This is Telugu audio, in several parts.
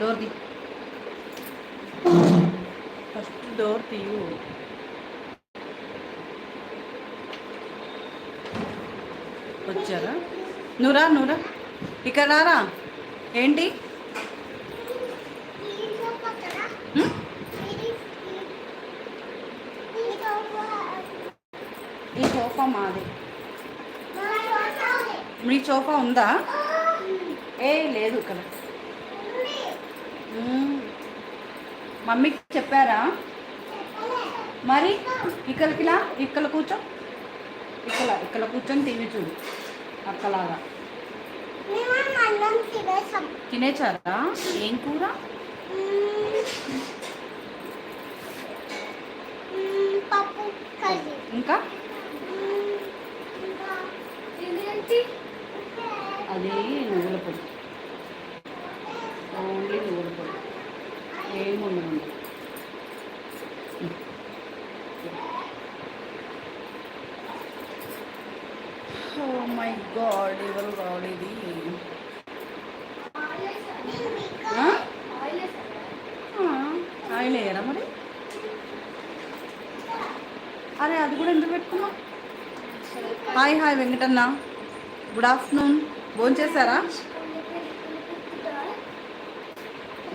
డోర్ తీ ఫస్ట్ డోర్ తీయు. వచ్చారా? నువ్వురా నువ్వురా ఇక్కడ రారా? ఏంటి? హ్మ్? ఈ సోఫా మాది. మీ సోఫా ఉందా. ఏ లేదు ఇక్కడ. మమ్మీకి చెప్పారా? మరి ఇక్కడికిలా ఇక్కడ కూర్చో. ఇక్కడ ఇక్కడ కూర్చొని టీవీ చూడు. అక్కలాగా. తినేచారా ఏం కూర? ఇంకా? అది నువ్వుల పొడి ఓన్లీ నువ్వుల పొడి ఏమి ఉండదు ఓ మై ఆయిల్ ఎవరు కావాలి ఇది ఆయిల్ వేయరా మరి? అరే అది కూడా ఎందుకు పెట్టుకున్నావు? Hi hi Venkatanna. Good afternoon. భోజనం చేశారా?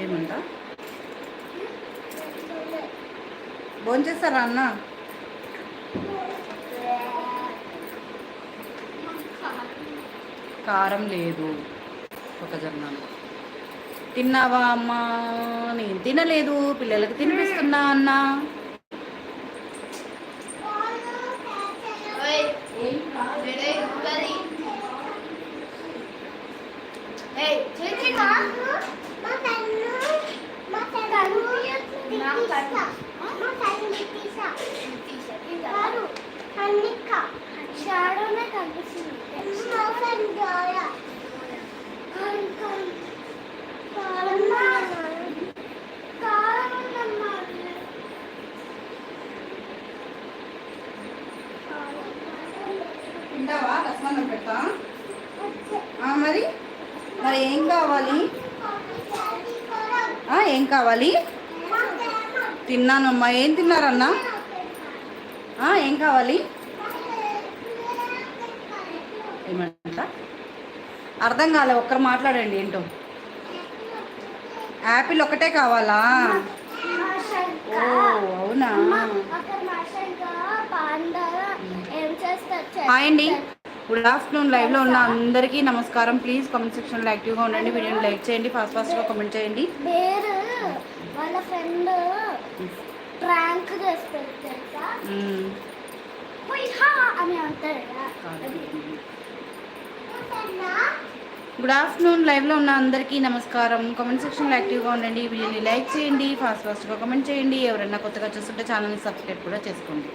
ఏమంట? భోజనం చేస్తారా అన్న? కారం లేదు ఒక తిన్నావా అమ్మా? నేను తినలేదు. పిల్లలకి తినిపిస్తున్నా అన్నా మా తన్ను మా తన్ను తీసా మా తన్ను తీసా కాదు అన్నిక్క షాడోనే కనిపిస్తుంది మా ఫ్రెండ్ జోయా కారం కారం కారం కారం ఉందమ్మా తింటావా రసమన్నం పెడతా ఆ, మరి మరి ఏం కావాలి ఏం కావాలి తిన్నానమ్మా ఏం తిన్నారన్నా ఏం కావాలి ఏమంట అర్థం కాలే ఒక్కరు మాట్లాడండి ఏంటో యాపిల్ ఒకటే కావాలా ఓ అవునా ఏం చేస్తారు హాయ్ అండి గుడ్ ఆఫ్టర్నూన్ లైవ్లో ఉన్న అందరికీ నమస్కారం. ప్లీజ్ కామెంట్ సెక్షన్లో యాక్టివ్గా ఉండండి. వీడియోని లైక్ చేయండి ఫాస్ట్ ఫాస్ట్గా కామెంట్ చేయండి. వాళ్ళ ఫ్రెండ్ ప్రాంక్. పోయి హా అని గుడ్ ఆఫ్టర్నూన్ లైవ్లో ఉన్న అందరికీ నమస్కారం. కామెంట్ సెక్షన్లో యాక్టివ్గా ఉండండి. వీడియోని లైక్ చేయండి ఫాస్ట్ ఫాస్ట్గా కామెంట్ చేయండి. ఎవరైనా కొత్తగా చూస్తుంటే ఛానల్ని సబ్స్క్రైబ్ కూడా చేసుకోండి.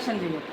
ఓవరాక్షన్ చేయకు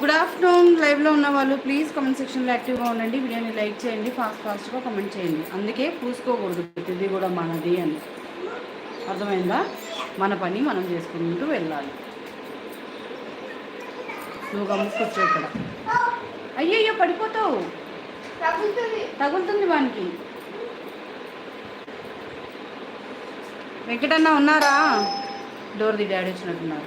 గుడ్ ఆఫ్టర్నూన్ లైవ్లో ఉన్న వాళ్ళు ప్లీజ్ కామెంట్ సెక్షన్లో యాక్టివ్గా ఉండండి. వీడియోని లైక్ చేయండి ఫాస్ట్ ఫాస్ట్గా కామెంట్ చేయండి. అందుకే పూసుకోకూడదు ఇది కూడా మనది అని. అర్థమైందా? మన పని మనం చేసుకుంటూ వెళ్ళాలి. నువ్వు గమ్ముకొచ్చు ఇక్కడ. అయ్యయ్యో పడిపోతావు. తగులుతుంది వానికి. వెంకటన్న ఉన్నారా? డోర్ ది డాడీ వచ్చినట్టున్నారు.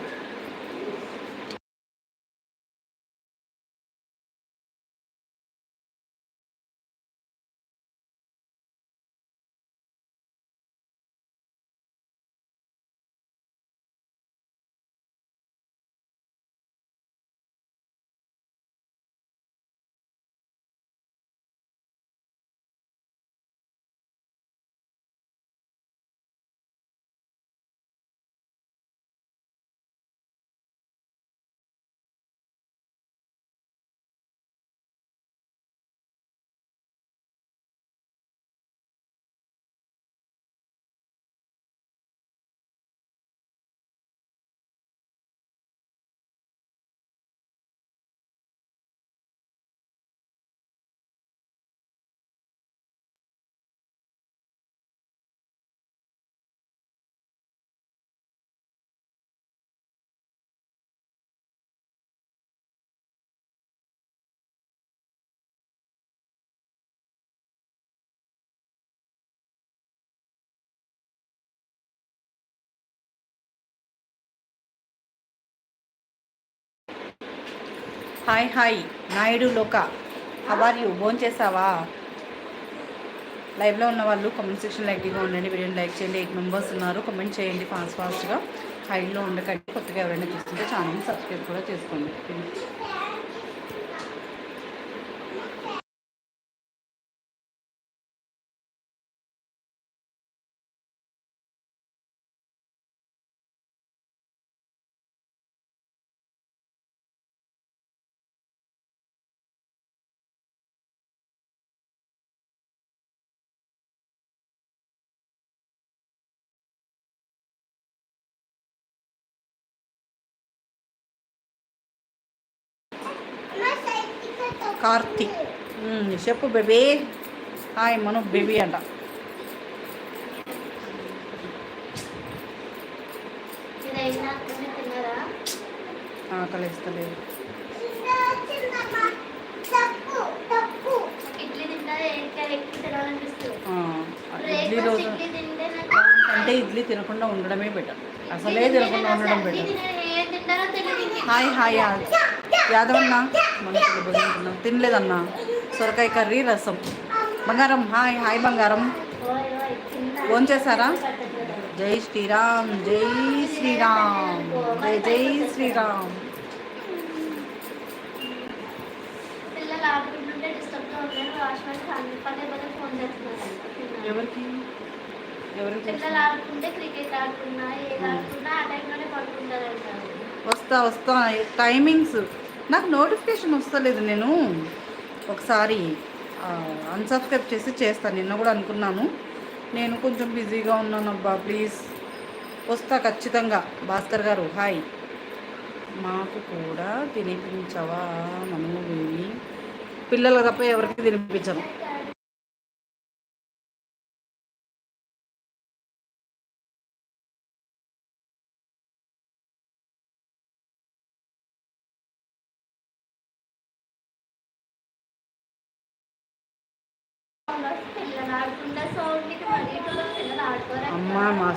Hi hi. నాయుడు లోక హవర్ యూ భోన్ చేసావా? లైవ్లో ఉన్న వాళ్ళు కామెంట్ సెక్షన్లో యాక్టివ్గా ఉండండి వీడియోని లైక్ చేయండి. ఎయిట్ మెంబర్స్ ఉన్నారు. కామెంట్ చేయండి ఫాస్ట్ ఫాస్ట్గా హైలో ఉండకండి. కొత్తగా ఎవరైనా చూస్తుంటే ఛానల్ని సబ్స్క్రైబ్ కూడా చేసుకోండి. కార్తీక్ మ్మ్, చెప్పు బేబీ. హాయ్ మను బేబీ అంట. ఆకలిస్తలేదు. ఇడ్లీ రోజు అంటే ఇడ్లీ తినకుండా ఉండడమే బెటర్. అసలే తినకుండా ఉండడం బెటర్. Hi hi. యాదవన్న? మన తినలేదన్నా. తినలేదన్నా సొరకాయ కర్రీ రసం. బంగారం హాయ్ హాయ్ బంగారం. ఫోన్ చేశారా జై శ్రీరామ్ జై శ్రీరామ్ జై జై శ్రీరామ్. ఎవరికి? వస్తా వస్తా. టైమింగ్స్. నాకు నోటిఫికేషన్ వస్తలేదు నేను. ఒకసారి అన్సబ్స్క్రైబ్ చేసి చేస్తాను. నిన్న కూడా అనుకున్నాను. నేను కొంచెం బిజీగా ఉన్నాను అబ్బా ప్లీజ్ వస్తా ఖచ్చితంగా. భాస్కర్ గారు హాయ్ మాకు కూడా తినిపించవా మనము పిల్లలు తప్ప ఎవరికి తినిపించను పిల్లలు ఆడుకుంటే సౌండ్కి మరి ఇటు పిల్లలు ఆడుకోరు అమ్మ మా